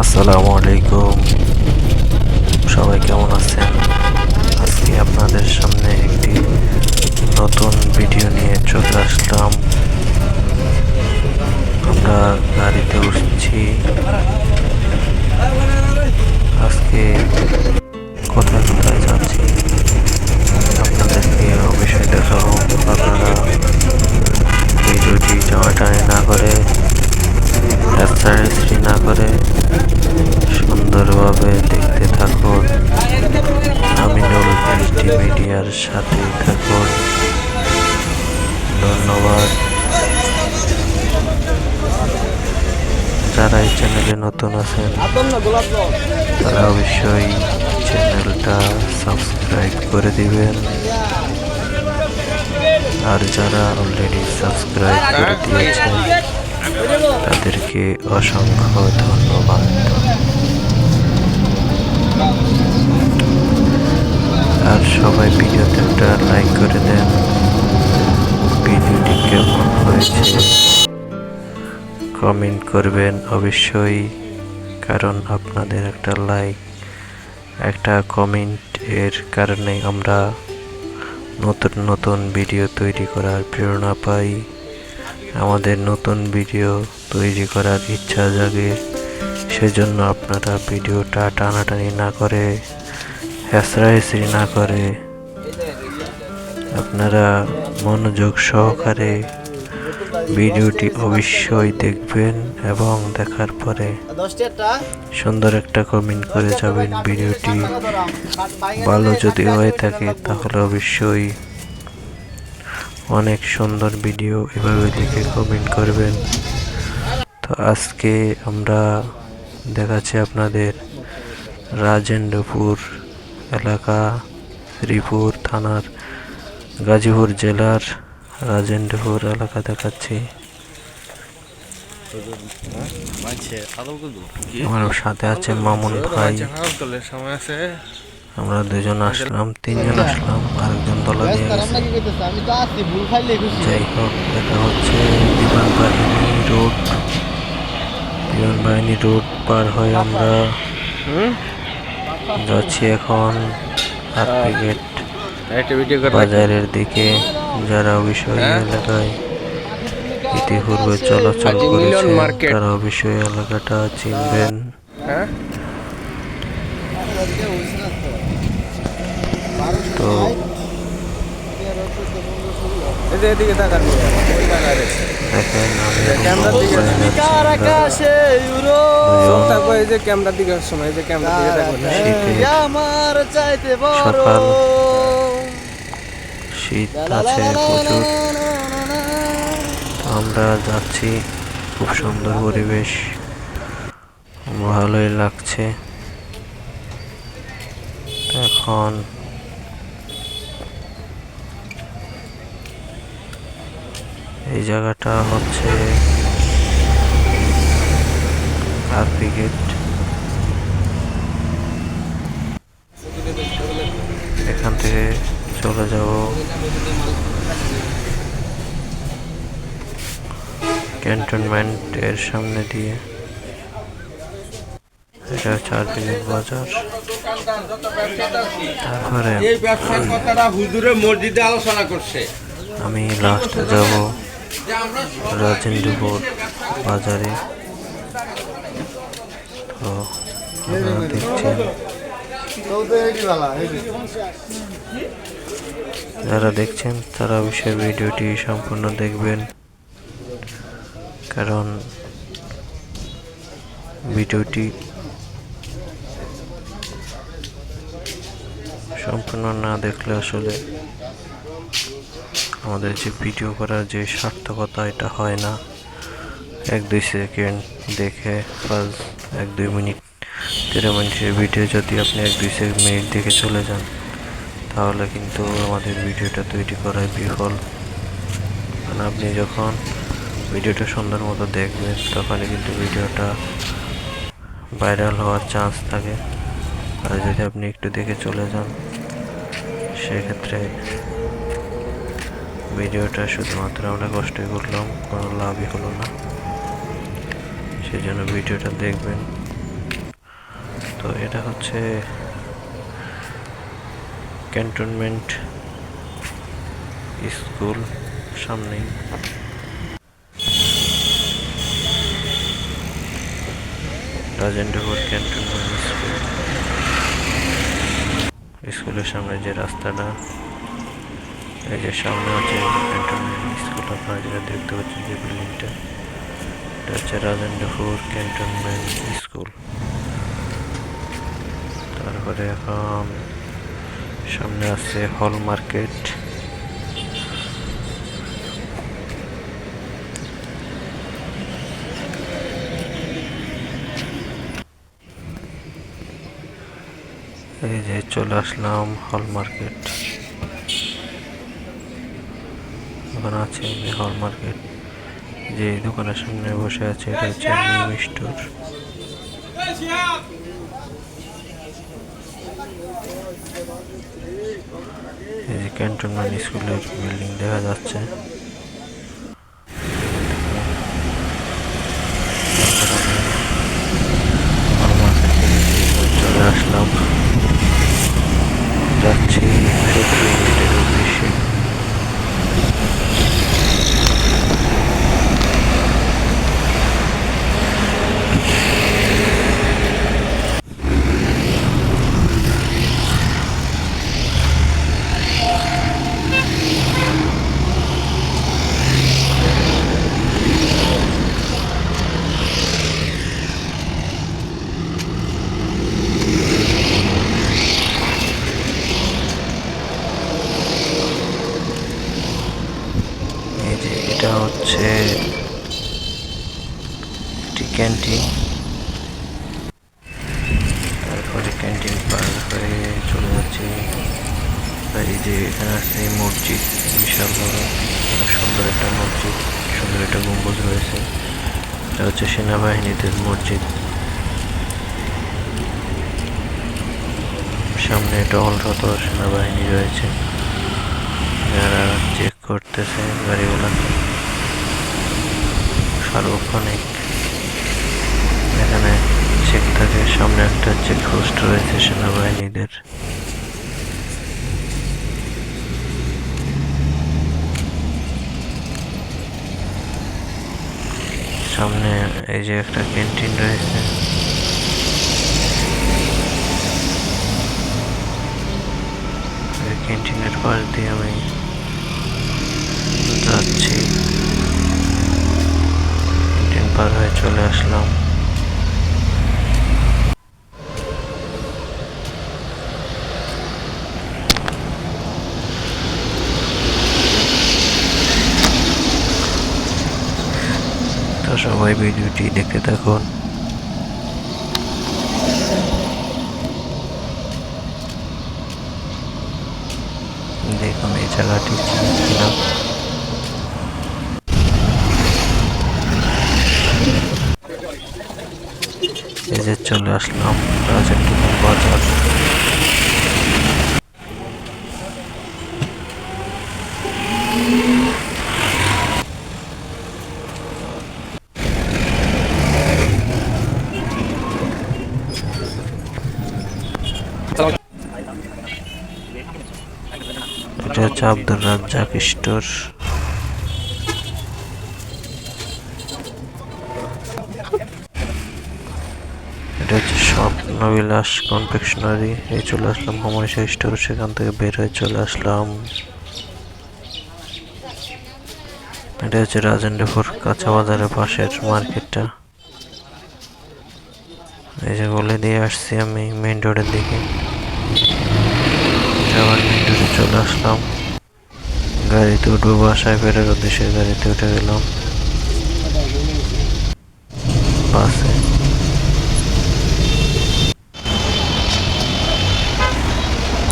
আসসালামু আলাইকুম। সবাই কেমন আছেন? আজকে আপনাদের সামনে একটি নতুন ভিডিও নিয়ে চলে আসলাম। আমরা গাড়িতে উঠছি। আজকে কোথায় কোথায় ধন্যবাদ। যারা এই চ্যানেলে নতুন আছেন, তারা অবশ্যই চ্যানেলটা সাবস্ক্রাইব করে দিবেন। আর যারা অলরেডি সাবস্ক্রাইব করে দিয়েছেন, তাদেরকে অসংখ্য ধন্যবাদ। আর সবাই ভিডিওতে একটা লাইক করে দেন। কমেন্ট করবেন অবশ্যই, কারণ আপনাদের একটা লাইক একটা কমেন্ট এর কারণে আমরা নতুন নতুন ভিডিও তৈরি করার প্রেরণা পাই। আমাদের নতুন ভিডিও তৈরি করার ইচ্ছা জাগে, সেজন্য আপনারা ভিডিওটা টানাটানি না করে হেসড়াহেসড়ি না করে, আপনারা মনোযোগ সহকারে ভিডিওটি অবশ্যই দেখবেন এবং দেখার পরে সুন্দর একটা কমেন্ট করে যাবেন। ভিডিওটি ভালো যদি হয়ে থাকে, তাহলে অবশ্যই অনেক সুন্দর ভিডিও এভাবে লিখে কমেন্ট করবেন। তো আজকে আমরা দেখাচ্ছি আপনাদের রাজেন্দ্রপুর এলাকা শ্রীপুর থানার গাজীপুর জেলার রাজেন্দ্রপুর এলাকা দেখাচ্ছি। আমার সাথে আছে মামুন ভাই। আছে আমরা দুজন আসলাম তিনজন আসলাম আরেকজন দলা দিয়ে যাই হোক এটা হচ্ছে বিমান বাহিনী রোড। বিমান বাহিনী রোড পার হয়ে আমরা যাচ্ছি এখন আরপি গেট একটা ভিডিও করে। বাজারের দিকে। যারা অবশ্যই হ্যাঁ? এলাকায় ইতিপূর্বে চলাচল করেছে মার্কেট। তারা অবশ্যই এলাকাটা চিনবেন। হ্যাঁ? তো বড়। সকাল। শীত আছে প্রচুর। আমরা যাচ্ছি খুব সুন্দর পরিবেশ। ভালোই লাগছে। এখন এই জায়গাটা হচ্ছে আরপি গেট। এখান থেকে চলে যাব। ক্যান্টনমেন্ট এর সামনে দিয়ে। এটা আরপি গেট বাজার। তারপরে এই ব্যবসার কথাটা হুজুরে মসজিদে আলোচনা করছে। আমি লাস্টে যাব। রাজেন্দ্রপুর বাজারে। তো আপনারা দেখছেন। যারা দেখছেন, তারা অবশ্যই ভিডিওটি সম্পূর্ণ দেখবেন। কারণ ভিডিওটি সম্পূর্ণ না দেখলে আসলে আমাদের যে ভিডিও করার যে সার্থকতা, এটা হয় না। এক দুই সেকেন্ড দেখে প্লাস এক দুই মিনিট তেরো মিনিটের ভিডিও যদি আপনি এক দুই মিনিট দেখে চলে যান। তাহলে কিন্তু আমাদের ভিডিওটা তৈরি করায় বিফল। কারণ আপনি যখন ভিডিওটা সুন্দর মতো দেখবেন, তখনই কিন্তু ভিডিওটা ভাইরাল হওয়ার চান্স থাকে। আর যদি আপনি একটু দেখে চলে যান, সেক্ষেত্রে ভিডিওটা শুধুমাত্র আমরা কষ্টই করলাম, কোনো লাভই হলো না। সেই জন্য ভিডিওটা দেখবেন। তো এটা হচ্ছে ক্যান্টনমেন্ট স্কুল সামনেই। Rajendrapur cantonment school. স্কুলের সামনে যে রাস্তাটা, এই যে সামনে হচ্ছে ক্যান্টনমেন্ট স্কুল। আপনারা যেটা দেখতে পাচ্ছেন যে বিল্ডিংটা, এটা হচ্ছে রাজেন্দ্রপুর ক্যান্টনমেন্ট স্কুল। তারপরে এখন সামনে আছে হল মার্কেট। এই যে চলে আসলাম হল মার্কেট। ওখানে আছে হল মার্কেট। যে দোকানের সামনে বসে আছে, এটা হচ্ছে মিম স্টোর। ক্যান্টনমেন্ট স্কুলের বিল্ডিং দেখা যাচ্ছে হল মার্কেট থেকে চলে আসলাম যাচ্ছি সত্যি মিনিটের উদ্দেশ্যে এই যে এটা হচ্ছে একটি ক্যান্টিন তারপরে ক্যান্টিন পার হয়ে চলে যাচ্ছে। এই যে এখানে আছে মসজিদ, বিশাল বড়, অনেক সুন্দর একটা মসজিদ, সুন্দর একটা গম্বুজ রয়েছে। এটা হচ্ছে সেনাবাহিনীদের মসজিদ। সামনে একটা টহলরত সেনাবাহিনী রয়েছে। যারা চেক করতেছে গাড়িগুলোকে সার্বক্ষণিক এখানে চেক থাকে সামনে একটা চেক পোস্ট রয়েছে সেনাবাহিনীদের। সামনে এই যে একটা ক্যান্টিন রয়েছে। ক্যান্টিনের পাশ দিয়ে আমি যাচ্ছি ক্যান্টিন পার হয়ে চলে আসলাম তো সবাই ভিডিওটি দেখতে থাকুন। দেখুন এই জায়গাটি এই যে চলে আসলাম রাজেন্দ্রপুর বাজার এটা হচ্ছে আব্দুর রাজ্জাক স্টোর। এটা হচ্ছে স্বপ্নবিলাস কনফেকশনারি এই চলে আসলাম হমাইশা স্টোর, সেখান থেকে বের হয়ে চলে আসলাম। এটা হচ্ছে রাজেন্দ্রপুর কাঁচা বাজারের পাশের মার্কেটটা। এই যে বলে দিয়ে আসছি আমি মেইন রোডের দিকে। আবার মেইন রোডে চলে আসলাম। গাড়িতে উঠবো বাসায় ফেরার উদ্দেশ্যে গাড়িতে উঠে গেলাম। বাসে।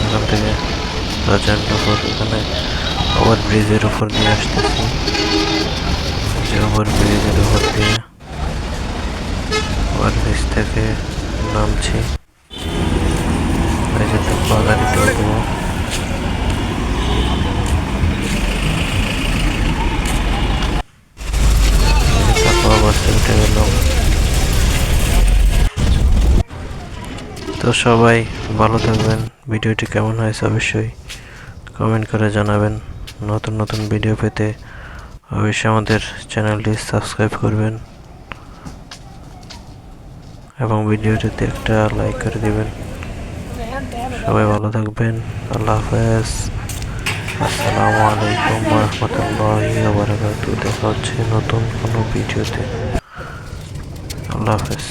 এখান থেকে রাজেন্দ্রপুর এখানে ওভার ব্রিজের উপর দিয়ে আসতেছি। যে ওভার ব্রিজের উপর দিয়ে ওভার ব্রিজ থেকে নামছি। এই যে বাগানিতে উঠবো তারপর বাসে উঠে গেলাম তো সবাই ভালো থাকবেন। ভিডিওটি কেমন হয়েছে অবশ্যই কমেন্ট করে জানাবেন। নতুন নতুন ভিডিও পেতে অবশ্যই আমাদের চ্যানেলটি সাবস্ক্রাইব করবেন এবং ভিডিওটিতে একটা লাইক করে দেবেন। সবাই ভালো থাকবেন। আল্লাহ হাফেজ। আসসালামু আলাইকুম রহমতুল্লাহি দেখা হচ্ছে নতুন কোনো ভিডিওতে। আল্লাহ হাফেজ।